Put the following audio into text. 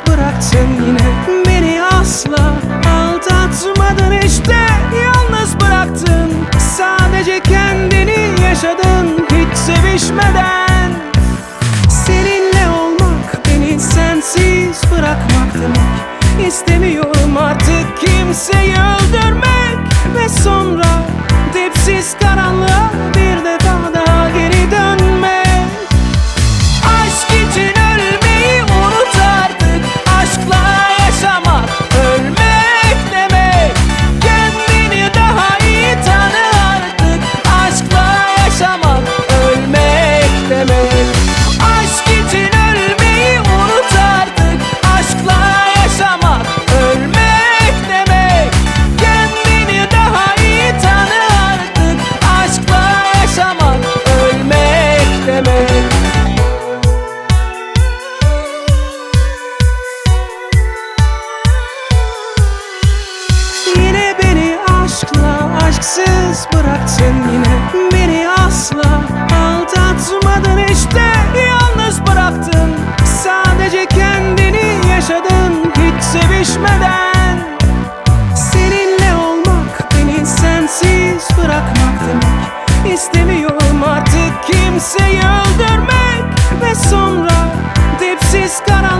Bıraktın yine beni asla. aşkla aşksız bıraktın yine beni asla. Aldatmadın işte yalnız bıraktın. Sadece kendini yaşadın hiç sevişmeden. Seninle olmak beni sensiz bırakmak demek. İstemiyorum artık kimseyi öldürmek ve sonra dipsiz kara